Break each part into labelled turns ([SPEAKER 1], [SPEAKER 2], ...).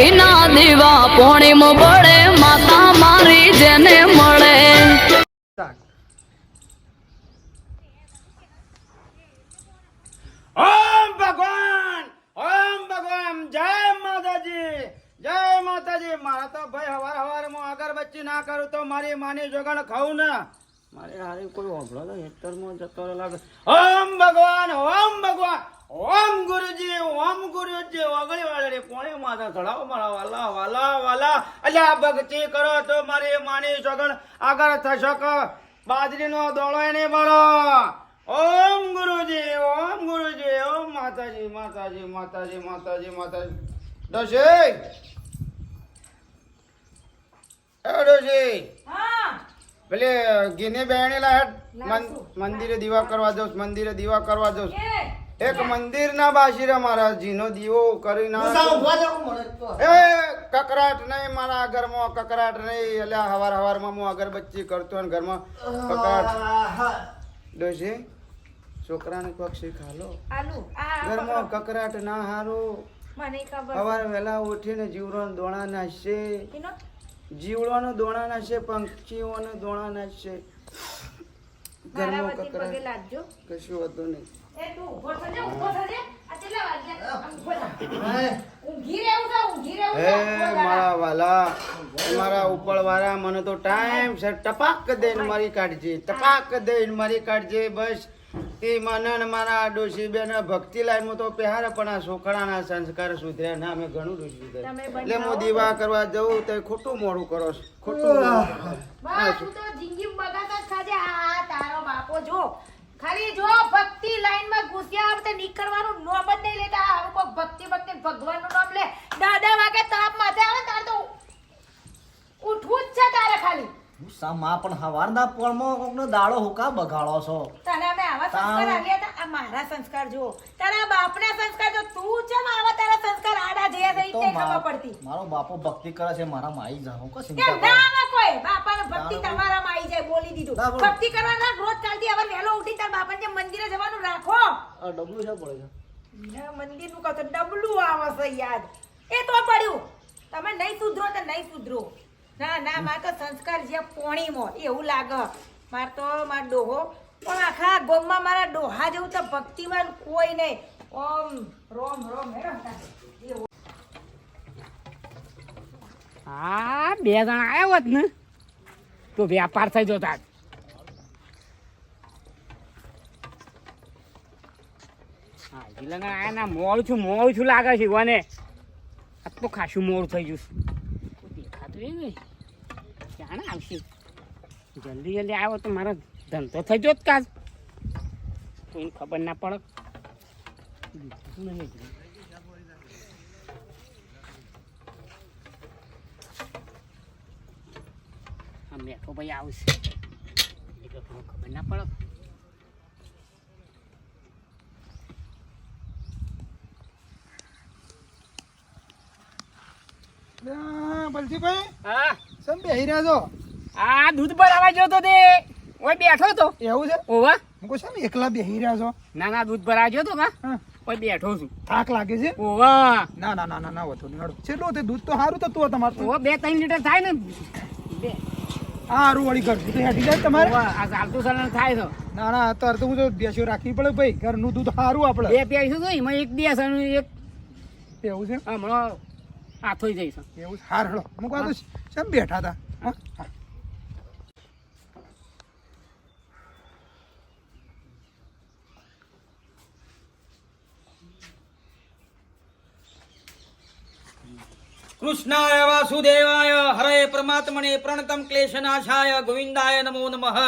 [SPEAKER 1] ઘીના દીવા પોણીમ બળે, માતા મારી જેને મળે.
[SPEAKER 2] ઓમ ભગવાન ઓમ ભગવાન, જય માતાજી જય માતાજી. મારા તો ભાઈ હવાર હવારમાં અગરબત્તી ના કરું તો મારી માની જોગણ ખાઉ ને. મારે હારે કોઈ ઓભળો તો હેતરમાં જતો લાગે ઓમ ભગવાન ઓમ ભગવાન, ઓમ ગુરુજી ઓમ ગુરુજી, ઓગળી વાળે કોણે માથા ચડાવો મારા વાલા વાલા વાલા. અલ્યા ભક્તિ કરો તો મારી માની સગણ આગળ થશો કે. બાજરીનો દોડો એને બળો ઓમ ગુરુજી ઓમ ગુરુજી, ઓમ માતાજી માતાજી માતાજી માતાજી માતાજી. ડોશી. એ ડોશી. પેલે ગીને બેણેલા મંદિરે દીવા કરવા જોશ મંદિરે દીવા કરવા જોશ એક મંદિર ના બાશીરે મારા જીનો દીવો કરી ના એ કકરાટ નહીં મારા ઘરમાં કકરાટ નહીં. એટલે હવાર હવારમાં હું અગરબત્તી કરતો ને ઘરમાં કકરાટ. ડોશી છોકરાને
[SPEAKER 3] પક્ષી ખાલો
[SPEAKER 2] ઘરમાં કકરાટ ના હારો.
[SPEAKER 3] મને ખબર
[SPEAKER 2] સવારે વહેલા ઉઠીને જીવરો દોણા
[SPEAKER 3] નાશે
[SPEAKER 2] જીવડોનો દોણા છે પંખીઓનો દોણા નાખશે
[SPEAKER 3] મારા
[SPEAKER 2] ઘરમાં
[SPEAKER 3] વતી પગે
[SPEAKER 2] કકરાટ
[SPEAKER 3] લાગજો.
[SPEAKER 2] કશું વાંધો નહીં.
[SPEAKER 3] એ તું ઊભો થજે ઊભો થજે. આ કેટલા વાગ્યા? ઊભો થા. ઊંઘી રહેવું છે રહેવું છે.
[SPEAKER 2] મારા વાલા મારા ઉપરવાળા મને તો ટાઈમ સર ટપાક દઈને મારી કાઢજે ટપાક દઈને મારી કાઢજે બસ. એ મને ને મારા ડોશી બેન ભક્તિ લાઈનમાં તો પહેરે પણ આ છોકરાના સંસ્કાર સુધર્યા ના અમે ઘણું સુધર્યા એટલે હું દીવા કરવા જવું તો ખોટું મોડું કરો છો. ખોટું
[SPEAKER 3] તું જિંદગી બગાડતા જ ખાજે આ તારો બાપો જો. ખાલી જો ભક્તિ લાઈનમાં ઘૂસ્યા આવતે નીકળવાનું નોમ જ નહીં લેતા. આવું કોક ભક્તિ ભક્તિ ભગવાનનું નામ લે. દાદા વાગે તાપ માથે આવે તાર તો ઉઠવું જ છે તારે ખાલી.
[SPEAKER 4] સમા પણ હવારના પોળમાં કોકનો દાડો હુકા બગાડો છો.
[SPEAKER 3] તને અમે આવા સંસ્કાર આલ્યા હતા? આ મારા સંસ્કાર જો તારા બાપના સંસ્કાર જો તું છે આવા તારા સંસ્કાર આડા જે થઈ
[SPEAKER 4] તે
[SPEAKER 3] ખબર પડતી?
[SPEAKER 4] મારો બાપો ભક્તિ કરે છે મારા માઈ જાઓ કો ચિંતા
[SPEAKER 3] ના આવે કોઈ? બાપાનો ભક્તિ તમારા માઈ જાય બોલી દીધું.
[SPEAKER 4] ના.
[SPEAKER 3] ભક્તિ કરવાના રોજ ચાલતી હવે વહેલો ઉઠી તાર બાપાને મંદિરે જવાનું રાખો?
[SPEAKER 4] આ ડબલું છે પડે છે.
[SPEAKER 3] ના મંદિરનું કહો તો ડબલું આવે છે યાદ. એ તો પડ્યું. તમે નહીં સુધરો તો નહીં સુધરો. ના ના, માર તો સંસ્કાર છે પોણીમાં, એવું લાગે. મારે તો, મારો ડોહો. પણ આખા ગોમમાં મારા ડોહા જેવું તો ભક્તિમાન કોઈ નહીં. ઓમ, રોમ રોમ,
[SPEAKER 5] હા બે જણા આવ્યા જ ને, તો વ્યાપાર થઈ જતા હા ના મોડું છું મોડું છું લાગે છે, ઈવોને. આ તો ખાસું મોડું થઈ ગયું દેખાતું નહીં. ક્યાં આવશે. જલ્દી જલ્દી આવો તો મારો ધંધો થઈ ગયો જ કાજ કોઈને ખબર ના પડે. મેઠો ભાઈ આવશે. એટલે ખબર ના પડે.
[SPEAKER 6] બલજીભાઈ?
[SPEAKER 5] હા?
[SPEAKER 6] સમ બેહી રહ્યા છો?
[SPEAKER 5] આ દૂધ પર આવવા ગયો તો તે. ઓય બેઠો તો.
[SPEAKER 6] એવું છે?
[SPEAKER 5] ઓવા
[SPEAKER 6] હું કહું છું એકલા બેહી રહ્યા છો?
[SPEAKER 5] ના ના દૂધ ભરાવા ગયો તો કા? ઓય બેઠો છું.
[SPEAKER 6] થાક લાગે છે?
[SPEAKER 5] ઓવા
[SPEAKER 6] ના ના ના ના ના નહીં. હળો. છેલ્લું તે દૂધ તો સારું તો. તમારું
[SPEAKER 5] ઓ બે ત્રણ લીટર થાય ને. બે.
[SPEAKER 6] સારું વળી ઘર સુધી હેઠી જાય તમારે?
[SPEAKER 5] આ ચાલતું ચાલતું થાય તો.
[SPEAKER 6] ના ના અત્યારે તો હું બેસ્યો રાખવી પડે ભાઈ. ઘરનું દૂધ સારું આપણે
[SPEAKER 5] બે પીશું તો એમાં એક દિવસ એક.
[SPEAKER 6] એવું છે?
[SPEAKER 5] હમણાં હાથોઈ જઈશ
[SPEAKER 6] એવું છે? હાર હળો અમુક વાર તો શેમ બેઠા હતા? હા?
[SPEAKER 2] કૃષ્ણાય વાસુદેવાય હરે પરમાત્મને પ્રણતમ ક્લેશનાશાય ગોવિંદાય નમો નમઃ.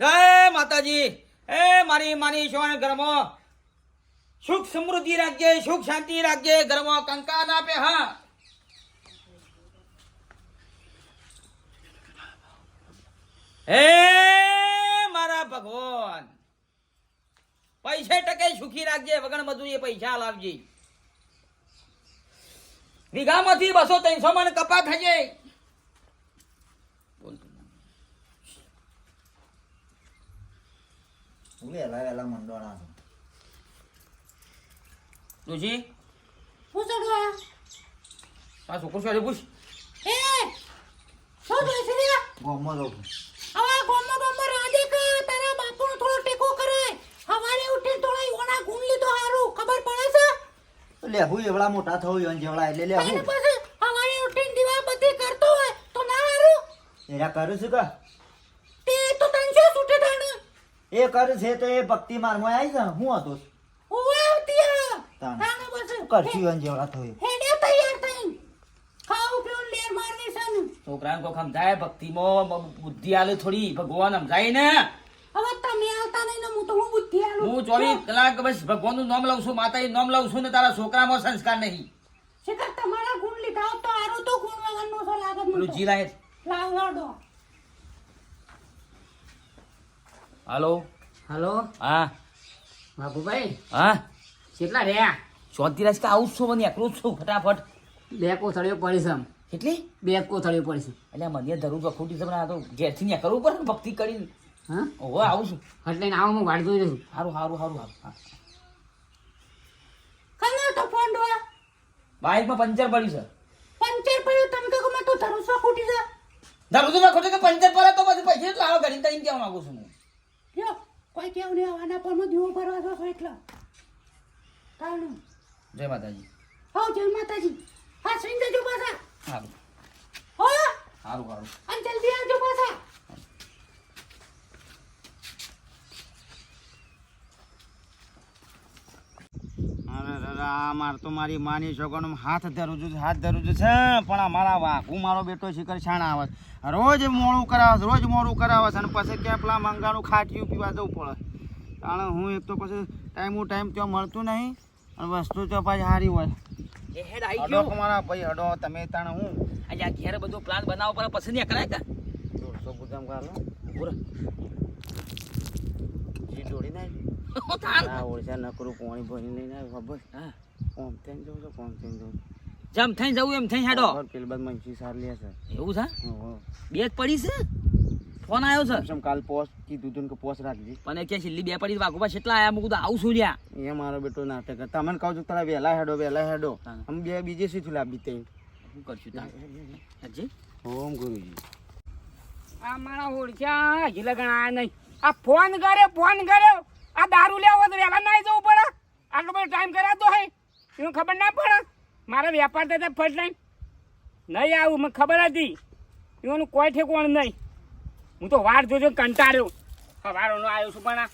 [SPEAKER 2] જય માતાજી. એ મારી માની શોણ ઘરમાં સુખ સમૃદ્ધિ રાખજે સુખ શાંતિ રાખજે ઘરમાં કંકા ના પે હા. હે મારા ભગવાન. પૈસે ટકે સુખી રાખજે વગણ મજૂરી એ પૈસા લાવજે. વીઘામાંથી બસો ત્રણસો મન કપા થશે
[SPEAKER 4] વહેલા વહેલા મંડોણા
[SPEAKER 2] તુજી
[SPEAKER 3] હું ચડવા
[SPEAKER 2] આ છોકરો પૂછ.
[SPEAKER 3] એ શું જોઈ છે રે
[SPEAKER 4] ગામમાં રહું
[SPEAKER 3] હવે ગોમમાં ગોમમાં રાંધે કે તારા બાપુનો થોડો ટેકો કરે? હવારે ઉઠીને થોડા યોના ગુણ લીધો હારું. ખબર પડે છે?
[SPEAKER 4] લેહું એવડા મોટા થયો યન જેવડા એટલે
[SPEAKER 3] લે
[SPEAKER 4] હું.
[SPEAKER 3] પછી હવારે ઉઠીને દીવાબત્તી કરતો હોય તો ના હારું?
[SPEAKER 4] એરા કરું છું કે?
[SPEAKER 3] તે તો તને શું છૂટે તાણે?
[SPEAKER 4] એ કરું છે તો એ ભક્તિ મારમાં આવી છે. હું હતો
[SPEAKER 3] હું આવતી
[SPEAKER 4] તાણે. કરશું યન જેવડા થયું
[SPEAKER 3] હેડે તૈયાર થઈને ખાવું પીવું ને લેર મારવી છે ને
[SPEAKER 2] છોકરાને કોઈ સમજાય ભક્તિમાં બુદ્ધિ આલે થોડી ભગવાન સમજાય ને.
[SPEAKER 3] હવે તમે આવતા નહીં ને હું તો હું બુદ્ધિ આલું
[SPEAKER 2] હું ચોવીસ કલાક બસ ભગવાનનું નામ લઉં છું માતાજી નામ લઉં છું ને તારા છોકરામાં સંસ્કાર નહીં.
[SPEAKER 3] શેખર તમારા ગુણ લીધા તો આરો તો ગુણ વગરનો છો લાગત મને.
[SPEAKER 2] જીરાય
[SPEAKER 3] લાવડો
[SPEAKER 2] હાલો?
[SPEAKER 5] હાલો?
[SPEAKER 2] હા.
[SPEAKER 5] બાબુભાઈ?
[SPEAKER 2] હા?
[SPEAKER 5] કેટલા રહ્યા?
[SPEAKER 2] ચોથી રાજ કે આવું છું મને એકલું છું ફટાફટ.
[SPEAKER 5] બે કોથળીઓ પડી છે આમ.
[SPEAKER 2] કેટલી
[SPEAKER 5] બે કોથળીઓ પડી છે
[SPEAKER 2] એટલે મને ધરું તો ખોટી તમને આ તો ઘેરથી ત્યાં કરવું પડે ને ભક્તિ કરીને.
[SPEAKER 5] હા?
[SPEAKER 2] ઓહો આવું છું.
[SPEAKER 5] એટલે આવો હું જોઈ રહ્યો છું.
[SPEAKER 2] સારું સારું સારું સારું હા.
[SPEAKER 3] કનો તો ફોન ડોળા
[SPEAKER 2] બાઇકમાં પંચર પડ્યું છે.
[SPEAKER 3] પંચર પડ્યું? તમે કહો મેં તો ધરું છો ખૂટી જા
[SPEAKER 2] ધરું ના ખોટું કે પંચર પડે તો પછી પૈસા લાવો ઘડી તઈને કહેવા માંગુ છું હું.
[SPEAKER 3] લ્યો કોઈ કેવું નહીં આના પર દીવો ભરવા છો એટલે. તાણું.
[SPEAKER 2] જય માતાજી.
[SPEAKER 3] હો જય માતાજી. હા સિંહ જજો પાછા.
[SPEAKER 2] સારું.
[SPEAKER 3] હો?
[SPEAKER 2] સારું સારું
[SPEAKER 3] અને જલ્દી આવજો પાછા.
[SPEAKER 2] અરે દાદા માર તો મારી માની છોકરાનો હાથ ધરું છું હાથ ધરું છું છે પણ અમારા વાઘું મારો બેટો શિખર છાણા આવે રોજ મોડું કરાવે છે, રોજ મોડું કરાવે છે અને પછી ક્યાં પેલા મંગાનું ખાટિયું પીવા જવું પડે. કારણ હું એક તો પછી ટાઈમું ટાઈમ ત્યાં મળતું નહીં અને વસ્તુ તો પાછી સારી હોય. હડો મારા ભાઈ હડો તમે તાણ હું. અહીંયા ઘેર બધો પ્લાન બનાવવો પડે પછી નહીં કરાય કા? દોઢસો ગુજામ કાલો પૂરા જી દોડી તાણ આ ઓળશા નકરું પોણી ભરી લઈને ના ખબર? હા. કોમ થઈને જવું કોમ થઈને જવું
[SPEAKER 7] જેમ થઈને જવું એમ થઈને હેડો.
[SPEAKER 2] પેલી બાદ મંચી સાર લે છે.
[SPEAKER 7] એવું છે. બે જ પડી છે? ફોન આવ્યો છે.
[SPEAKER 2] સમ કાલ પોસ્ટ કીધું તું કે પોસ્ટ રાખજે
[SPEAKER 7] પણ કે છેલ્લી બે પડી વાઘોબા એટલા આયા મુકું તો આવું છું લ્યા?
[SPEAKER 2] એ મારો બેટો નાટક તમે તમને કહું છું તારા વહેલા હેડો વહેલા હેડો. અમે બે બીજે શું લાવી તે
[SPEAKER 7] શું કરશું તાર. હજી.
[SPEAKER 2] ઓમ ગુરુજી.
[SPEAKER 5] આ મારા ઓળખ્યા હજી લગન આયા નહીં. આ ફોન કર્યો ફોન કર્યો. આ દારૂ લેવો તો વહેલા ના જવું પડે. આટલો બધો ટાઈમ કરાતો હે. એનું ખબર ના પડે. મારે વેપાર થતા ફર્સ્ટ ટાઈમ નહીં આવું મને ખબર હતી. એનું કોઈ ઠેકોણ નહીં. હું તો વાર જોજો કંટાળ્યો. સવારોનો આવ્યો છું પણ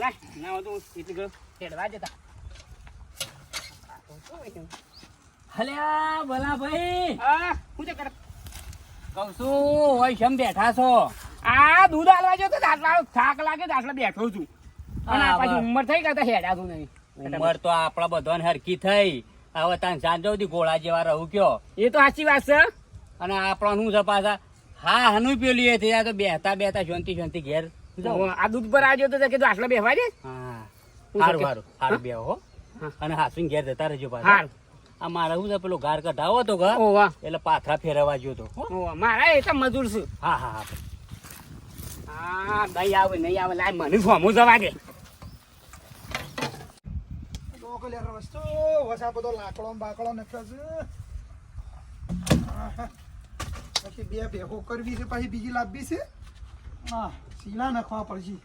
[SPEAKER 5] ના ના હતું એટલી ગયો હેડવા જતા.
[SPEAKER 7] હલ્યા ભલા ભાઈ.
[SPEAKER 5] હા શું છે કરે
[SPEAKER 7] કહું છું હોય કેમ બેઠા છો?
[SPEAKER 5] આ દૂધ આલવા જો તો થાક લાગે તો બેઠો છું. અને આ
[SPEAKER 7] હા,
[SPEAKER 5] પાછી
[SPEAKER 7] બસ.
[SPEAKER 5] ઉંમર થઈ કરતા હેડાતું નહીં.
[SPEAKER 7] ઉંમર તો આપણા બધાને હરકી થઈ. હવે તાન સાંજો સુધી ગોળા જેવા રહું કયો.
[SPEAKER 5] એ તો સાચી વાત છે.
[SPEAKER 7] અને આપણા શું છે પાછા હા હનુ પેલી એ થયા તો બેહતા બેહતા શાંતિ શાંતિ ઘેર.
[SPEAKER 5] આ દૂધ પર આવ્યો તો કીધું આટલા બેહવા દે?
[SPEAKER 7] હા. સારું સારું સારું બે હો?
[SPEAKER 5] હા.
[SPEAKER 7] અને હાસુન ઘેર જતા રહેજો પાછા. આ મારા શું છે પેલો ગાર કઢાવો તો ઘર? એટલે પાથરા ફેરવવા ગયો તો હો?
[SPEAKER 5] મારા એ તો મજૂર છું.
[SPEAKER 7] હા હા હા.
[SPEAKER 5] હા નહીં આવે નહીં આવે. લાય મને ફોમું જવા દે.
[SPEAKER 6] તો કે લે રસ્તો વસા બધો લાકડો બાકડો આહા. પછી બે ભેગો કરવી છે પછી બીજી લાવવી છે. હા સીલા નાખવા પડશે.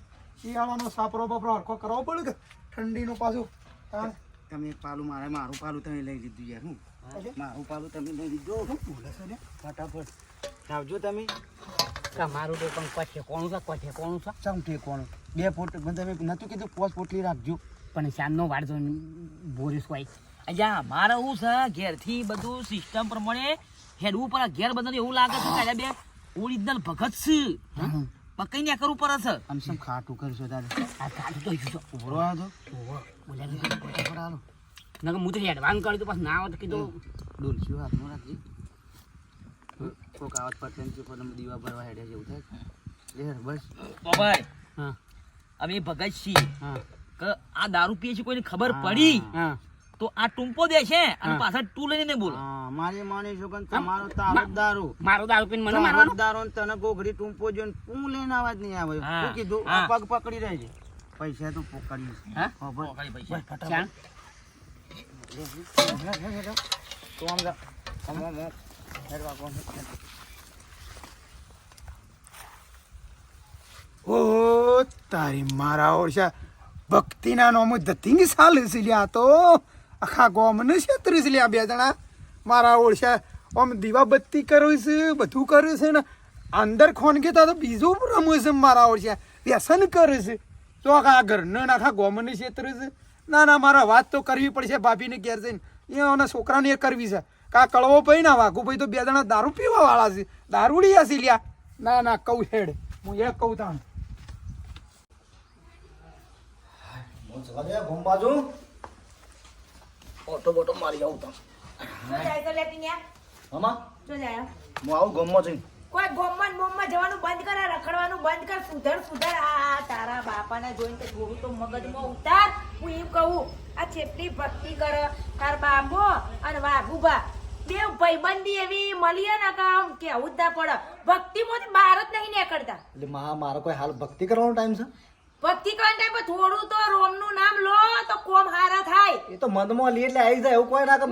[SPEAKER 6] શિયાળાનો સાપરો બાપરો હરખો કરવો પડે કે ઠંડીનું પાછું? હા.
[SPEAKER 2] તમે એક પાલું મારે મારું પાલું તમે લઈ લીધું યાર હું? મારું પાલું તમે લઈ લીધું
[SPEAKER 6] બોલે છે ને.
[SPEAKER 2] ફટાફટ. આવજો તમે.
[SPEAKER 7] તમારું તો પણ કચ્છે કોણ છે કોઈ ઠેકોણું છે?
[SPEAKER 2] ચમ ઠેકોણું બે ફૂટ તમે નતું કીધું પોસ પોટલી રાખજો.
[SPEAKER 5] પણ શાનનો વાળજો બોરીસ કોઈ
[SPEAKER 7] અજા મારે શું છે ઘેરથી બધું સિસ્ટમ પ્રમાણે હેડવું પડે ઘેર બધાને એવું લાગે છે કે બે ઓરિજિનલ ભગત છે. પકઈ ને કરવું પડે છે.
[SPEAKER 2] આમ સમ ખાટું કરશો તારે?
[SPEAKER 7] આ ખાટું તો છે.
[SPEAKER 2] ઉભરો આવજો
[SPEAKER 7] બોલ્યા નથી.
[SPEAKER 2] ફટાફટ હાલો.
[SPEAKER 5] નકર હું તો હેડવાન કરી તો પાછું ના આવત કીધું. ડોલ કીધું
[SPEAKER 2] ડોલશું હાથમાં રાખજે. કોક આવત પતંગ છે પણ દીવા ભરવા હેડે જેવું થાય. લે બસ.
[SPEAKER 7] ઓ
[SPEAKER 5] હા.
[SPEAKER 7] અમે ભગત છીએ.
[SPEAKER 5] હા.
[SPEAKER 7] આ દારૂ પીએ છે કોઈને ખબર પડી?
[SPEAKER 5] હા.
[SPEAKER 7] તો આ ટુંપો દે છે અને. પાછળ તું લઈને બોલો.
[SPEAKER 2] મારી માની છોકન તમારો તારો જ દારૂ.
[SPEAKER 5] મારો દારૂ પીને મને મારવાનો?
[SPEAKER 2] જ દારૂ ને તને ગોઘડી ટૂંપો જોઈને તું લઈને આવાજ નહીં આવે શું કીધું પગ પકડી રહેજે. પૈસા તો પોકડીશ
[SPEAKER 5] હા?
[SPEAKER 7] પૈસા.
[SPEAKER 6] આમ જા. આમ આમ
[SPEAKER 8] ઓ તારી મારા ઓરસા ભક્તિના નોમ ધતિંગ સાલ છે લ્યા તો. આખા ગોમને છે લ્યા બે જણા. મારા ઓળશે આમ દીવા બત્તી કરું છે, બધું કર્યું છે ને અંદર ખોન કે તો બીજું રમું છે મારા ઓળશે વ્યસન કરે છે. તો આખા ઘરને આખા ગોમને ક્ષેત્ર છે ના ના, મારા વાત તો કરવી પડશે ભાભીને ઘેર જઈને. એના છોકરાને એ કરવી છે. કા કળવો ભાઈ ના વાઘુ ભાઈ તો બે જણા દારૂ પીવા વાળા છે દારૂડી છે લ્યા. ના ના, કહું હેડ હું એ કહું તાણ.
[SPEAKER 4] ઓટો બોટો મારી આવું તમ.
[SPEAKER 3] જાય?
[SPEAKER 4] હું. આવું ગમમાં જઈને.
[SPEAKER 3] કોઈ ગોમમાં બોમમાં જવાનું બંધ કર રખડવાનું બંધ કર સુધર સુધર. આ તારા બાપાને જોઈને તો થોડું તો મગજમાં ઉતાર. હું એમ કહું આ જેટલી ભક્તિ કર તાર બાબો અને વાઘુબા બે ભાઈબંધી એવી મળીએ ને કામ કેવું જ ના પડે. ભક્તિમાંથી બહાર જ નહીં નીકળતા.
[SPEAKER 4] એટલે મા મારો કોઈ હાલ ભક્તિ કરવાનો ટાઈમ છે?
[SPEAKER 3] ભક્તિ કરવા ટાઈમ પર થોડું તો રોમનું નામ લો તો કોમ હારા થાય.
[SPEAKER 4] એ તો મનમાં લી એટલે આવી જાય એવું કોઈ ના કે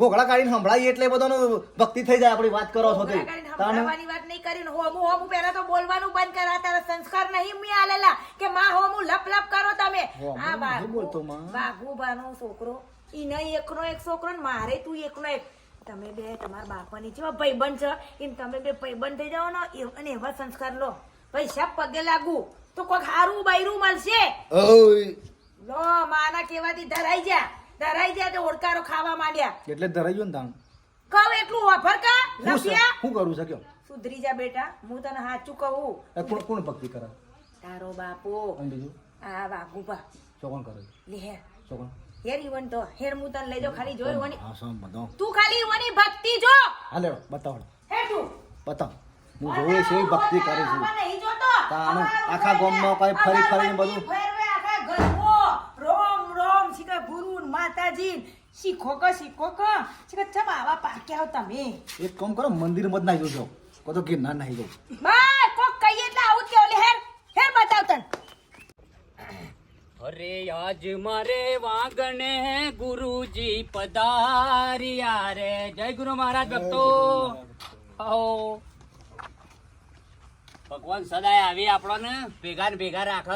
[SPEAKER 4] ઘોઘડા કાઢીને સંભળાય એટલે બધાનો ભક્તિ થઈ જાય આપણી વાત કરો છો તે.
[SPEAKER 3] સંભળાવવાની વાત નહીં કરીને હોમું હોમું પહેલા તો બોલવાનું બંધ કરા તારા સંસ્કાર નહીં મી આલેલા. કે માં હોમું લપ લપ કરો તમે. આ
[SPEAKER 4] નહીં બોલતો માં.
[SPEAKER 3] બાઘુબાનો છોકરો. ઈ નહીં એકનો એક છોકરો ને મારે તું એકનો એક. તમે બે તમારા બાપાની જેવા ભાઈબંધ છે. એમ તમે બે ભાઈબંધ થઈ જાઓ ને અને એવા સંસ્કાર લો. પૈસા પગે લાગુ. તો કોક હારું બૈરું મળશે.
[SPEAKER 4] ઓય.
[SPEAKER 3] લો માના કેવાથી ધરાઈ જા ધરાઈ જા તો ઓળકારો ખાવા માંડ્યા.
[SPEAKER 4] એટલે ધરાઈ ગયો ને તાણ?
[SPEAKER 3] કહું એટલું ઓફર કા
[SPEAKER 4] છે? શું કરું? છે કયો?
[SPEAKER 3] સુધરી જા બેટા હું તને સાચું કહું.
[SPEAKER 4] કોણ કોણ ભક્તિ કરે?
[SPEAKER 3] તારો બાપો.
[SPEAKER 4] અને બીજું?
[SPEAKER 3] આ વાઘુબા
[SPEAKER 4] ચોકણ કરે
[SPEAKER 3] લે હેર.
[SPEAKER 4] ચોકણ?
[SPEAKER 3] હેર ઈવન તો હેર હું તને લઈ જો ખાલી જોઈ
[SPEAKER 4] હા બધો
[SPEAKER 3] તું ખાલી ઈવનની ભક્તિ જો.
[SPEAKER 4] હાલે બતાવ
[SPEAKER 3] હે તું
[SPEAKER 4] બતાવ. હું જોઉં છે ભક્તિ કરે છે. તાણે આખા ગામમાં કોઈ ફરી ફરીને બધું-
[SPEAKER 3] રોમ રોમ શીખા ગુરુ માતાજી શીખો ક શીખો ક. શીખા ચમ આવા પાક્યા હો તમે?
[SPEAKER 4] એક કામ કરો મંદિરમાં જ નાહી જજો કો તો ગિરનાર નાઈ જાઉં
[SPEAKER 3] બા કોક કહીએ એટલે આવું કે કેવું લે હેર હેર બતાવ તને.
[SPEAKER 9] અરે આજ મારે વાગણે ગુરુજી પધાર્યા રે. જય ગુરુ મહારાજ ભક્તો. આવો. ભગવાન સદાય આવી આપણને. ભેગા ને ભેગા રાખ.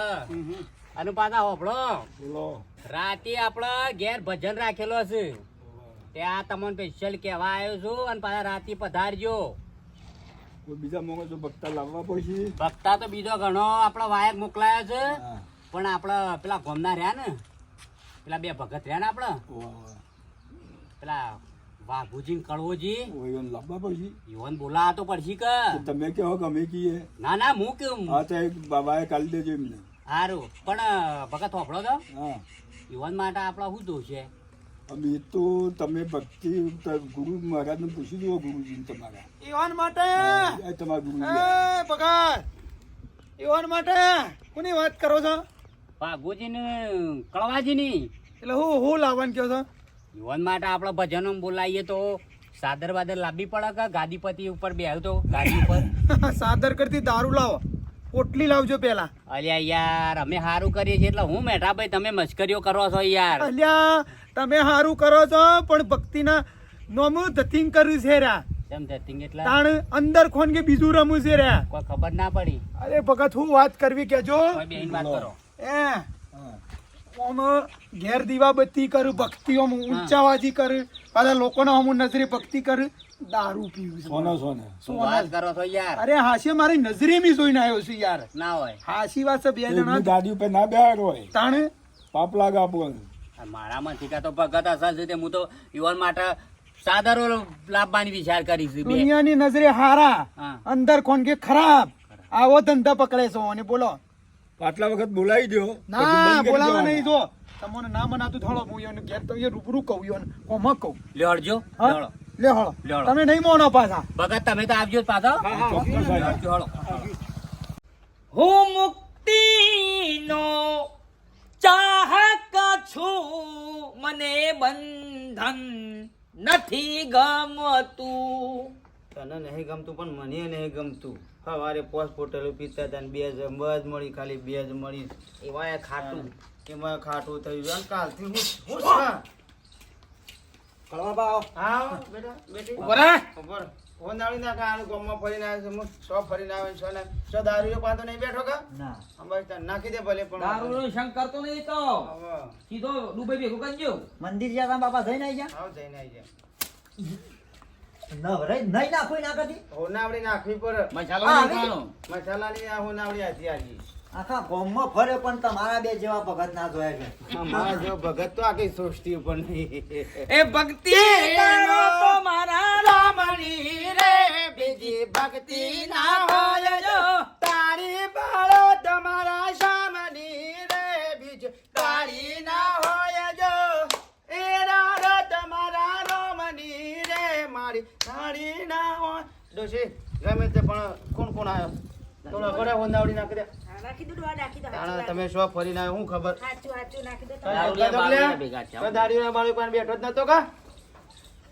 [SPEAKER 9] અને પાછા હોભળો. રાતે આપણે ઘેર ભજન રાખેલો છે ત્યાં તમને સ્પેશિયલ કહેવા આવ્યો છું અને પાછા રાતે પધારજો.
[SPEAKER 8] બીજા મોંઘો તો ભક્તા લાવવા પડશે?
[SPEAKER 9] ભક્તા તો બીજો ઘણો આપણો વાયક મોકલાયો છે. પણ આપણે પેલા ગોમના રહ્યા ને. પેલા બે ભગત રહ્યા ને આપણે. પેલા વાઘુજી કડવોજી ઓયન
[SPEAKER 8] લાવવા પડશે.
[SPEAKER 9] યુવાન બોલા તો પડશે કે?
[SPEAKER 8] તમે કહો ગમે કહીએ
[SPEAKER 9] ના ના હું કેવું
[SPEAKER 8] હા તો એક બાબાએ કાઢી દેજો એમને.
[SPEAKER 9] સારું પણ ભગત હોફળો તો.
[SPEAKER 8] હા.
[SPEAKER 9] ઈવન માટે આપણે શું દોષ છે?
[SPEAKER 8] અમે તો તમે ભક્તિ ગુરુ મહારાજને પૂછી જુઓ ગુરુજીને તમારા.
[SPEAKER 6] ઈવાન માટે?
[SPEAKER 8] એ તમારા ગુરુ
[SPEAKER 6] એ પગાર ઈવાન માટે? કોની વાત કરો છો?
[SPEAKER 9] વાઘુજી ને કડવાજી ની
[SPEAKER 6] એટલે હું હું લાવવાનું કહો છો?
[SPEAKER 9] ઈવન માટે આપણા ભજનો બોલાવીએ તો સાદર બાદર લાંબી પડે કે ગાદીપતિ ઉપર બે તો ગાદી ઉપર.
[SPEAKER 6] સાદર કરતી દારૂ લાવો. પોટલી લાવજો પેલા
[SPEAKER 9] અલ્યા યાર અમે સારું કરીએ છીએ એટલે હું મેઠા ભાઈ તમે મશ્કરીઓ કરો છો યાર.
[SPEAKER 6] અલ્યા તમે સારું કરો છો પણ ભક્તિના નોમું ધતિંગ કર્યું છે રા.
[SPEAKER 9] કેમ ધતિંગ એટલે?
[SPEAKER 6] તાણ અંદર ખોન કે બીજું રમું છે રા.
[SPEAKER 9] કોઈ ખબર ના પડી.
[SPEAKER 6] અરે ભગત હું વાત કરવી કેજો.
[SPEAKER 9] બેન વાત કરો.
[SPEAKER 6] એ ઓમ ઘેર દીવા બત્તી કરું ભક્તિ ઓમ ઊંચાવાજી કરું પાછા લોકોના ઓમ નજરે ભક્તિ કરું દારૂ પીવું
[SPEAKER 8] સોના સોના.
[SPEAKER 9] વાત કરો છો યાર?
[SPEAKER 6] અરે હાસી મારી નજરે મી જોઈને આવ્યો છું યાર.
[SPEAKER 9] ના હોય.
[SPEAKER 6] હાસી વાત છે બે જણા.
[SPEAKER 8] ગાડી ઉપર ના બેહાર હોય.
[SPEAKER 6] તાણે?
[SPEAKER 8] પાપ લાગે આપણને
[SPEAKER 9] આ મારામાં ઠીકા તો ભગત અસલ છે તે હું તો યુવાન માટે સાદરો લાભવાની વિચાર કરીશ બે.
[SPEAKER 6] દુનિયાની નજરે હારા અંદર કોણ કે ખરાબ. આવો ધંધા પકડે છો અને બોલો.
[SPEAKER 8] આટલા વખત બોલાવી દો
[SPEAKER 6] ના બોલાવા નહીં જો. તમને ના મનાતું થોડો હું એને ઘેર તો એ રૂબરૂ કહું યો કોમાં કહું. લે
[SPEAKER 9] અડજો.
[SPEAKER 6] લે હળો. તમે નહીં મોનો પાછા.
[SPEAKER 9] ભગત તમે તો આવજો પાછા. હળો.
[SPEAKER 7] હું મુક્તિનો ચાહક છું. મને બંધન નથી ગમતું.
[SPEAKER 6] તને નહીં ગમતું પણ મને નહીં ગમતું. સવારે પોસ પોટેલું પીતા હતા ને બે જ બસ મળી ખાલી બે જ મળી. એવા ખાટું. એમાં ખાટું થયું અને કાલથી હું હું?
[SPEAKER 4] કળવા બા આવો.
[SPEAKER 2] આવો બેટા બેટી.
[SPEAKER 5] ઊભો રહે.
[SPEAKER 2] હોનાળી ના કારણે ગામમાં ફરીને આવ્યો છું. સો ફરીને આવે સો દારૂ પાંતો નહીં બેઠો કા?
[SPEAKER 4] ના.
[SPEAKER 2] અમારે નાખી દે ભલે પણ
[SPEAKER 7] દારૂનો શંક કરતો નહીં તો. સીધો દુબઈ ભેગું કરજો
[SPEAKER 4] મંદિર જ્યાં બાપા જઈને આવી ગયા?
[SPEAKER 2] આવ જઈને આવી જાય
[SPEAKER 4] નવરાઈ નહીં નાખો ના કદી
[SPEAKER 2] હોનાવડી નાખવી પડે.
[SPEAKER 5] મસાલો નાખવાનો.
[SPEAKER 2] મસાલાની આ હોનાવડી હતી આજી.
[SPEAKER 4] આખા ગામમાં ફરે પણ તમારા બે જેવા ભગત ના જોયા છે.
[SPEAKER 2] મારા જેવો ભગત તો આખી સૃષ્ટિ ઉપર નહીં.
[SPEAKER 7] એ ભક્તિ!
[SPEAKER 2] ગમે તે પણ કોણ કોણ આવ્યો થોડો ઘરે હોંદાવડી નાખી દે.
[SPEAKER 3] નાખી દો ડોહા નાખી દો.
[SPEAKER 2] તમે શો ફરીને આવ્યો હું ખબર?
[SPEAKER 3] સાચું સાચું નાખી દો.
[SPEAKER 7] દારૂડિયા ભેગા છે.
[SPEAKER 2] દાડીના બાળક પણ બેઠો જ નતો કા?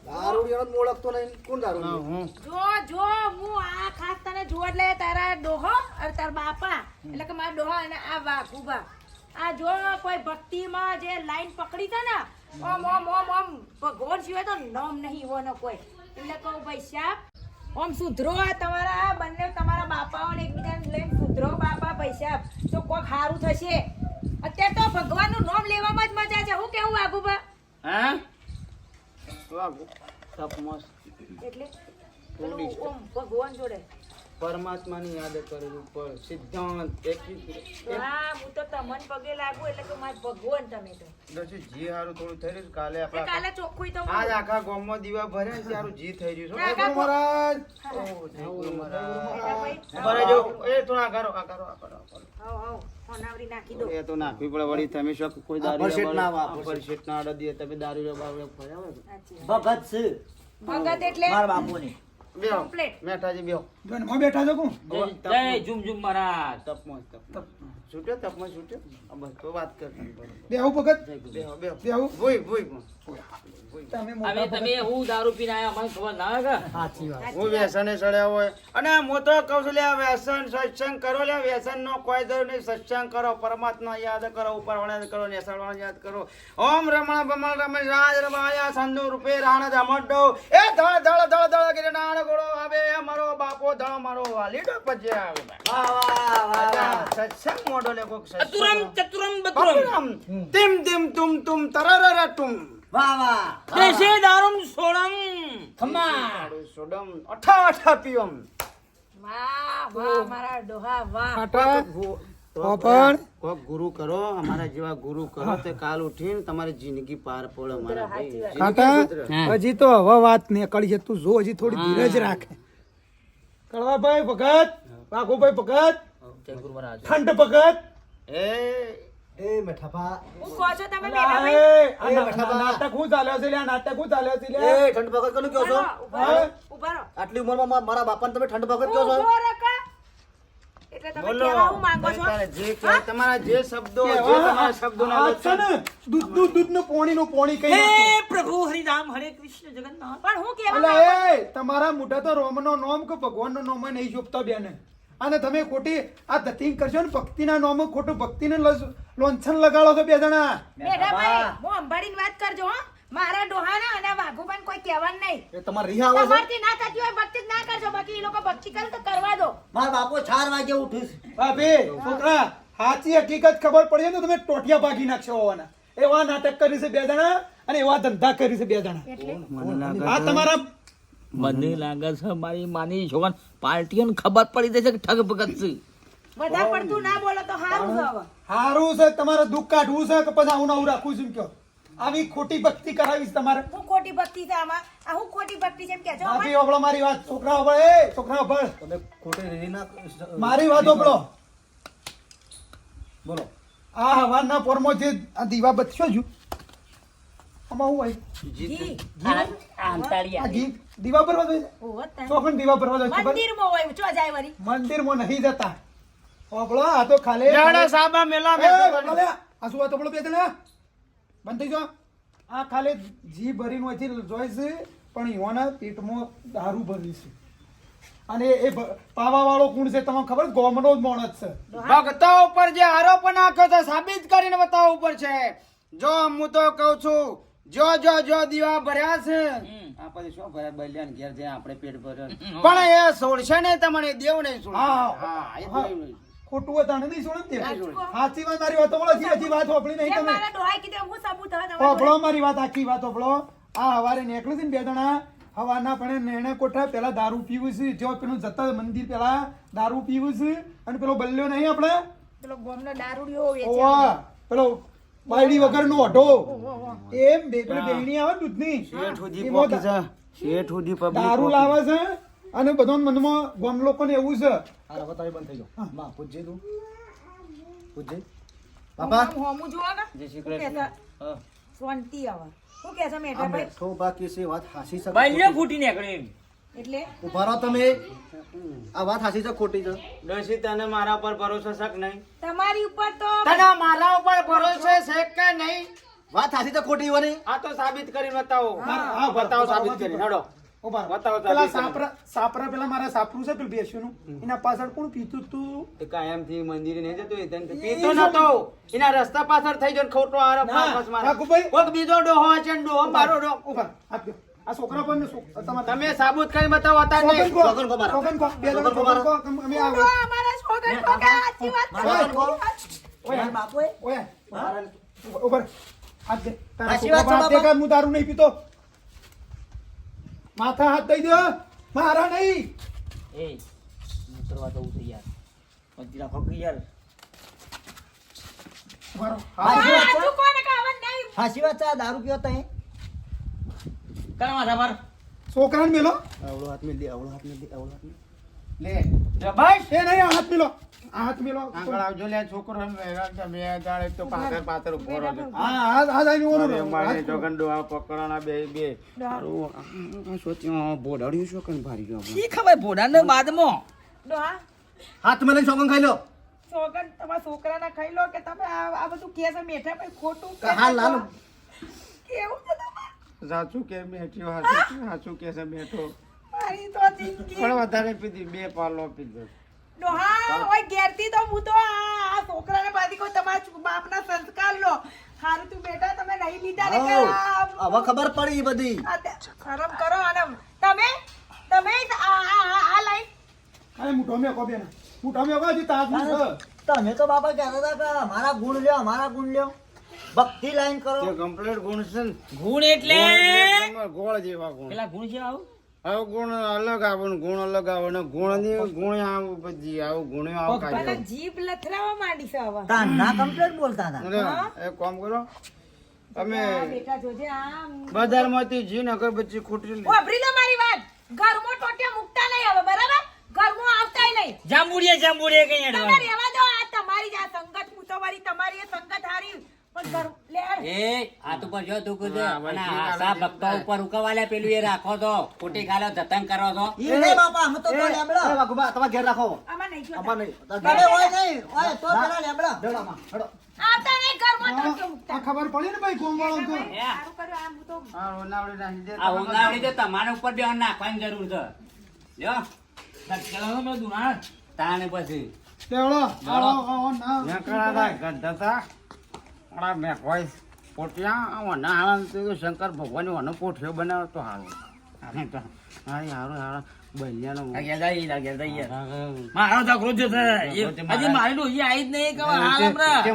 [SPEAKER 4] દારૂડિયાનો જ ઓળખતો નહીં. કોણ દારૂડિયો?
[SPEAKER 2] હું.
[SPEAKER 3] જો જો હું આ ખાસ તને જો એટલે તારા ડોહો અને તારા બાપા. એટલે કે મારા ડોહા અને આ વાઘુબા આ જો કોઈ ભક્તિમાં જે લાઈન પકડી તા ને ઓમ ઓમ ઓમ ઓમ ભગવાન સિવાય તો નામ નહીં હોનો કોઈ. એટલે કહું ભાઈ સાહેબ ઓમ સુધરો આ તમારા બંને તમારા બાપાઓને એકબીજાને લઈને સુધરો બાપા પૈસા. તો કોઈક સારું થશે અત્યારે તો ભગવાનનું નામ લેવામાં જ મજા છે. હું કેવું વાઘુબા
[SPEAKER 2] હા? વાગુ તપ મસ્ત.
[SPEAKER 3] એટલે ઓમ ભગવાન જોડે.
[SPEAKER 2] પરમાત્માની યાદ કરવું પર સિદ્ધાંત એક
[SPEAKER 3] હા હું તો તમને પગે લાગુ એટલે કે માર ભગવાન તમે તો.
[SPEAKER 2] દોસ્તી જી હારું થોડું થઈ રહ્યું કાલે
[SPEAKER 3] તે કાલે ચોખ્ખું તો
[SPEAKER 2] આજ આખા ગામમાં દીવા ભરે ને ત્યારે જી થઈ રહ્યું છે.
[SPEAKER 3] આખા
[SPEAKER 6] મહારાજ!
[SPEAKER 2] ઓ, જય ગુરુ મહારાજ.
[SPEAKER 3] એટલે ભાઈ,
[SPEAKER 2] એ થોડા કરો, આ કરો, આ કરો, આ કરો.
[SPEAKER 3] હાવ, હાવ, હોનાવરી નાખી
[SPEAKER 2] એ તો નાખવી પડે વળી તમે શું કોઈ દારૂ
[SPEAKER 4] ના વાપરો.
[SPEAKER 2] પરસેટ ના અડે દે તમે દારૂ ફર્યા
[SPEAKER 4] ભગત છે.
[SPEAKER 3] ભગત એટલે
[SPEAKER 4] મારા બાપુની.
[SPEAKER 2] બેહો. મેઠાજી બેહો.
[SPEAKER 6] ધનમાં બેઠા છો કોણ?
[SPEAKER 7] જય જુમ જુમ મહારાજ.
[SPEAKER 2] તપ મોજ તપમાં છૂટ્યો તપમાં છૂટ્યો? બસ તો વાત કર
[SPEAKER 6] બેહુ ભગત?
[SPEAKER 2] બેહુ ભૂઈ ભૂઈ
[SPEAKER 6] તમે
[SPEAKER 7] હવે તમે હું દારૂ પીને આયા મને ખબર ના કે?
[SPEAKER 4] સાચી વાત.
[SPEAKER 2] હું વ્યસને સડ્યા હોય. અને હું તો કહું છું લે વ્યસન સત્સંગ કરો લે વ્યસન નો કોઈ દર નહીં. સત્સંગ કરો પરમાત્મા યાદ કરો ઉપર કરો નેસાળવાળા યાદ કરો. ઓમ રમણ બમણ રમણ રાજ રમાયા સંધુ રૂપે રાણ રમડો એ ધળ ધળ ધળ ધળ ગિરે નાણ ગોળો આવે. મારો બાપો ધળ મારો વાલીડો પજે આવે.
[SPEAKER 4] વાહ વાહ વાહ વાહ.
[SPEAKER 2] સત્સંગ મોડો કોક
[SPEAKER 7] ચતુરમ ચતુરમ બતુરમ
[SPEAKER 2] બતુરમ તિમ તિમ તુમ તુમ તરરર તુમ
[SPEAKER 4] વાહ વાહ.
[SPEAKER 7] દેશે દારૂમ સોડમ. ખમા
[SPEAKER 2] સોડમ. અઠા અઠા પીવમ
[SPEAKER 3] વાહ વાહ મારા ડોહા વાહ.
[SPEAKER 6] ખાટા
[SPEAKER 2] કોક ગુરુ કરો અમારા જેવા ગુરુ કરો તે કાલ ઉઠીને તમારી જિંદગી પાર પડે મારા ભાઈ.
[SPEAKER 6] હજી તો હવે વાત નીકળી છે તું જો હજી થોડી ધીરજ રાખે. કળવાભાઈ ભગત વાઘુભાઈ ભગત
[SPEAKER 7] જય ગુરુ મહારાજ
[SPEAKER 6] ખંડ ભગત
[SPEAKER 2] એ.
[SPEAKER 4] એ મઠાપા.
[SPEAKER 3] હું કહો છો તમે
[SPEAKER 6] એ,
[SPEAKER 3] ભાઈ?
[SPEAKER 6] આ નાટક હું ચાલ્યો છે લે આ નાટક હું ચાલ્યો છે
[SPEAKER 4] એ ઠંડ ભગત કોને કહો છો?
[SPEAKER 3] ઊભા રહો, ઊભા રહો,
[SPEAKER 4] આટલી ઉંમરમાં મારા બાપાને તમે ઠંડ ભગત કહો છો?
[SPEAKER 3] ઊભો રહો કા. એટલે તમે
[SPEAKER 2] બોલો.
[SPEAKER 3] હું માંગો છો?
[SPEAKER 2] જે કહે તમારા જે શબ્દો જે? તમારા શબ્દોના
[SPEAKER 6] આ છે ને. દૂધ દૂધ દૂધનું પોણીનું પોણી કહી
[SPEAKER 7] હે
[SPEAKER 6] નાખો.
[SPEAKER 7] પ્રભુ હરિનામ હરે કૃષ્ણ જગન્નાથ.
[SPEAKER 3] પણ હું કહેવા
[SPEAKER 6] અલા તમારા મોઢા તો રોમનો નોમ કે ભગવાનનો નોમ નહીં જોપતો બેને. અને તમે ખોટી આ ધતિંગ કરશો ને ભક્તિના નોમ ખોટું ભક્તિને લોન્છન લગાડો છો બે જણા.
[SPEAKER 3] ભાઈ હું અંબાડીને વાત કરજો હો. મારા ડોહાના અને વાઘુબન કોઈ કહેવાન નહીં.
[SPEAKER 4] એ તમાર રિહા આવે
[SPEAKER 3] તમારથી ના થતી હોય ભક્તિ ના કરજો. બાકી એ લોકો ભક્તિ કરે તો કરવા દો.
[SPEAKER 4] મારા બાપો ચાર વાગે ઉઠીશ
[SPEAKER 6] બાપી છોકરા સાચી હકીકત ખબર પડી તો તમે ટોટિયા ભાગી નાખશો હોવાના. એવા નાટક કરી છે બે જણા અને એવા ધંધા કરી છે બે જણા. આ તમારા
[SPEAKER 7] મને લાગે છે મારી માની છોકરા પાર્ટીઓને ખબર પડી જશે કે ઠગ ભગત છે
[SPEAKER 3] વધારે પડતું ના બોલો તો સારું છે હવે.
[SPEAKER 6] હારું છે તમારે દુઃખ કાઢવું છે કે પછી હું નવું રાખું છું એમ કયો આવી ખોટી ભક્તિ કરાવીશ તમારે.
[SPEAKER 3] હું ખોટી ભક્તિ છે આમાં. આ હું ખોટી ભક્તિ છે એમ કહેજો
[SPEAKER 6] બાપી ઓબળો મારી વાત. છોકરા ઓબળ એ છોકરા ઓબળ
[SPEAKER 4] તમે ખોટી રીહ ના
[SPEAKER 6] મારી વાત ઓબળો
[SPEAKER 4] બોલો.
[SPEAKER 6] આ હવાના પોરમાં જે આ દીવા બચશો છું આમાં હું હોય
[SPEAKER 3] ઘી.
[SPEAKER 6] આ ઘી દીવા ભરવા જોઈએ
[SPEAKER 3] ઓહો તાન.
[SPEAKER 6] ચોખંડ દીવા ભરવા જોઈએ ખબર?
[SPEAKER 3] મંદિરમાં હોય ચો જાય વળી
[SPEAKER 6] મંદિરમાં નહીં જતા. ઓબળો આ તો ખાલી.
[SPEAKER 2] જાડે સાબા મેલા
[SPEAKER 6] એ,
[SPEAKER 2] મેં
[SPEAKER 6] ઓબળો, આ શું વાત ઓબળો બે જણા? બંધ થઈ જાઓ. આ ખાલી જી ભરીને હોયથી જોઈ છે પણ યુવાના પેટમાં દારૂ ભરી છે. અને એ પાવા વાળો કોણ છે તમને ખબર? ગોમનો જ માણસ છે.
[SPEAKER 2] ભક્તો ઉપર જે આરોપ નાખ્યો છે સાબિત કરીને બતાવવા ઉપર છે. જો હું તો કહું છું જો જો જો દીવા ભર્યા છે. આ પછી શું ભર્યા? બલ્યાને ઘેર જાય આપણે પેટ ભર્યો. પણ એ છોડશે ને તમને દેવ નહીં.
[SPEAKER 6] હા,
[SPEAKER 2] એ.
[SPEAKER 6] ખોટું હોય તને નહીં છોડે.
[SPEAKER 3] સાચું.
[SPEAKER 6] સાચી વાત મારી વાત હજી હજી વાત સાંભળી નહીં તમે. સાંભળો મારી વાત આખી વાત સાંભળો આ હવારે નીકળ્યું છે ને બે જણા. હવાના પણ નેણે કોઠા પેલા દારૂ પીવું છે. જો પેલું જતા મંદિર પેલા દારૂ પીવું છે. અને પેલો બલ્યો નહીં આપણે?
[SPEAKER 3] પેલો ગોમનો દારૂડિયો વેચે
[SPEAKER 6] પેલો બાયડી વગરનો ઓઢો એમ બે પેલી આવે ને દૂધની.
[SPEAKER 2] શેઠ સુધી
[SPEAKER 6] એમાં
[SPEAKER 2] છે. શેઠ સુધી public
[SPEAKER 6] દારૂ લાવે છે અને બધો મનમાં ગામ લોકોને એવું છે.
[SPEAKER 4] હાલો, બતાવી બંધ થઈ જાઓ માં પૂછજે તું. પૂછજે બાપા.
[SPEAKER 3] હોમું જુઓ ને
[SPEAKER 2] જય શ્રી કૃષ્ણ. હા.
[SPEAKER 3] શાંતિ આવે. હું કહે છે
[SPEAKER 4] આ
[SPEAKER 3] મેઠાભાઈ
[SPEAKER 4] મેઠો બાકી છે વાત હાસી છે
[SPEAKER 5] બલ્યો ફૂટી નીકળે એમ.
[SPEAKER 3] એટલે
[SPEAKER 4] ઊભા રહો તમે. આ વાત હાસી છે ખોટી છે?
[SPEAKER 2] ડોશી તને મારા પર ભરોસો છે કે નહીં?
[SPEAKER 3] તમારી ઉપર તો
[SPEAKER 2] તને મારા ઉપર ભરોસો છે કે નહીં?
[SPEAKER 4] વાત હાસી છે ખોટી હોવાની
[SPEAKER 2] આ તો સાબિત કરી બતાવો.
[SPEAKER 6] હા,
[SPEAKER 2] બતાવો સાબિત કરી. નડો.
[SPEAKER 6] ઊભા
[SPEAKER 2] બતાવો
[SPEAKER 6] પેલા સાપરા સાપરા પેલા મારા સાપરું છે પેલું બેસ્યુંનું એના પાછળ કોણ પીતું તું?
[SPEAKER 2] તે કાયમથી મંદિરે નહીં જતો એ તને પીતો નતો. એના રસ્તા પાછળ થઈ જાય ખોટો આરોપ મારે. કોક બીજો ડોહો છે ડોહો મારો ડોહો.
[SPEAKER 6] ઊભા રહો. આ છોકરા પણ ને
[SPEAKER 2] તમે સાબુત કરી બતાવો હતા
[SPEAKER 6] સોગન
[SPEAKER 2] નહીં.
[SPEAKER 6] કો,
[SPEAKER 4] મારા.
[SPEAKER 6] બે. અમે
[SPEAKER 3] વાત.
[SPEAKER 6] ઓય, ઓય, હાથ દે. તારા છોકરા દે કે હું દારૂ નહીં પીતો? માથા હાથ દઈ દો. મારા નહીં.
[SPEAKER 7] એ હું કરવા જવું છે યાર. પંચી રાખો યાર. હાચી વાત છે? દારૂ પીવો તઈ કરા માથા પર.
[SPEAKER 6] છોકરાને મેલો.
[SPEAKER 4] આવડો હાથ મેલ દે આવડો હાથ મેલ દે આવડો હાથ મેલ.
[SPEAKER 2] લે જબાઈ
[SPEAKER 6] એ નહીં હાથ મેલો. આ હાથ મેલો.
[SPEAKER 2] આગળ આવજો લે છોકરો ને હેરાન છે બે જાણે તો પાછળ પાછળ ઊભો રહ્યો
[SPEAKER 6] હા હા હા આવીને ઓનો
[SPEAKER 2] મારે જોગન ડોહા પકડવાના બે બે. આ સોચ્યું બોડાડ્યું છો કન ભારી ગયો.
[SPEAKER 7] શી ખબર ભોડાને બાદમાં?
[SPEAKER 3] ડોહા,
[SPEAKER 4] હાથ મેલે સોગન ખાઈ લો.
[SPEAKER 3] સોગન તમારા છોકરાના ખાઈ લો કે તમે આ આ બધું કહે છે મેઠાભાઈ ખોટું
[SPEAKER 4] કે હાલ લાલ.
[SPEAKER 3] કેવું છે તમારે?
[SPEAKER 2] સાચું કે બેઠ્યો સાચું સાચું કે છે બેઠો?
[SPEAKER 3] મારી તો જિંદગી
[SPEAKER 2] પણ વધારે પીધી બે પાલો પીધો.
[SPEAKER 3] ડોહા ઓય ઘેરથી તો હું તો આ આ છોકરાને પાછી કોઈ તમારા બાપના સંસ્કાર લો. હારું તું બેટા તમે નહીં લીધા ને આ-
[SPEAKER 4] હવે ખબર પડી બધી.
[SPEAKER 3] આ તે- શરમ કરો અને તમે તમે આ આ આ- આ લાઈન.
[SPEAKER 6] અરે મુઠો મેકો બેન. મુઠો મેકો હજી તાજનું છે.
[SPEAKER 7] તમે તો બાપા કહેતા હતા કે અમારા ગુણ લ્યો મારા ગુણ લ્યો. ભક્તિ લાઈન કરો.
[SPEAKER 2] જે કમ્પ્લીટ ગુણ છે ને.
[SPEAKER 7] ગુણ એટલે?
[SPEAKER 2] ગોળ- જેવા ગુણ.
[SPEAKER 7] પેલા ગુણ જેવા આવું?
[SPEAKER 2] આવો ગુણ અલગ આવે ને ગુણ અલગ આવે ને ગુણની ગુણ આવું પછી આવું ગુણ આવું
[SPEAKER 3] મને જીભ લથરાવા માંડી છે હવે
[SPEAKER 7] તાના કમ્પ્લીટ બોલતા હતા.
[SPEAKER 2] એ કામ કરો. તમે બજારમાંથી જી અગરબત્તી ખૂટી લે.
[SPEAKER 3] વાપરી લો મારી વાત. ઘરમાં ટોટિયા મુકતા નહીં હવે બરાબર? ઘરમાં આવતાય નહીં.
[SPEAKER 7] જાંબુડીએ જાંબુડીએ કઈ
[SPEAKER 3] તમે રહેવા દો આ તમારી જ આ સંગત હું તો તમારી એ સંગત હારી.
[SPEAKER 5] એ હાથ ઉપર જો તું કુદે અને
[SPEAKER 2] ઠીક
[SPEAKER 5] આ
[SPEAKER 2] આવે,
[SPEAKER 5] સા
[SPEAKER 2] ઠીક
[SPEAKER 5] ભક્તો ઉપર ઉકવાલે પેલું એ રાખો તો. ખોટી ખાલો જતન કરો છો.
[SPEAKER 7] ઈ નહીં બાપા અમે તો તો
[SPEAKER 4] એ,
[SPEAKER 7] લેબડા
[SPEAKER 4] એ તમારે ઘેર રાખો.
[SPEAKER 3] આમાં નહીં
[SPEAKER 4] અમાર નહીં.
[SPEAKER 7] તમે હોય નહીં હોય તો પેલા લેબડા.
[SPEAKER 4] દેવડામાં, હેડો.
[SPEAKER 3] આવતા નહીં ઘરમાં
[SPEAKER 6] આ
[SPEAKER 3] ટોટિયા
[SPEAKER 6] આ ખબર પડી ને ભાઈ ગોમવાળો તો?
[SPEAKER 3] સારું કર્યું આમ હું તો.
[SPEAKER 2] હા, ઉનાળે નાખી દે.
[SPEAKER 5] આ ઉનાળી તો તમારા ઉપર બે નાખવાની જરૂર છે. લ્યો. તાને પછી.
[SPEAKER 6] લેવડો આવો આવો ના.
[SPEAKER 2] ત્યાં કણા હતા, ઓલા મેં કોઈ પોટિયા, આણંદ વના હાળા તો તો શંકર ભગવાન વનો પોઠિયો બનાવ્યો તો હારું.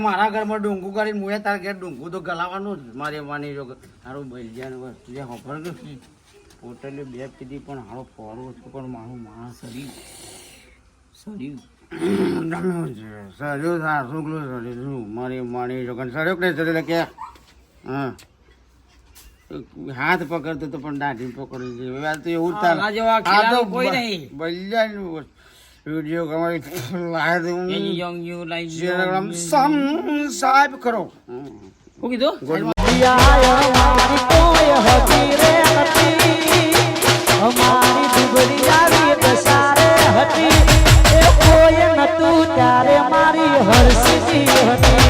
[SPEAKER 7] મારો
[SPEAKER 2] ઘરમાં ડુંગું કરીને મુએ તાર ઘેર ડુંગું તો ગલાવાનું જ. મારી માની જો હારું બલિયાનો વસ્તુ જે ખબર નથી પોટલી બે પીધી પણ હારો ફોરું છું પણ મારું માણસ સરી સરી હા. હાથ પકડતો તો પણ દાઢી પકડી આ તો એવું જ
[SPEAKER 7] આના જેવા ખેલાડી કોઈ
[SPEAKER 2] બ-
[SPEAKER 7] નહીં.
[SPEAKER 2] બલિયાનું વીડિયો કમાઈ લાય દઉં.
[SPEAKER 7] યંગ યુ લાઈક
[SPEAKER 2] જેમ સબસ્ક્રાઇબ કરો.
[SPEAKER 7] શું કીધું?
[SPEAKER 10] તું ત્યારે મારી હર્ષ જીવની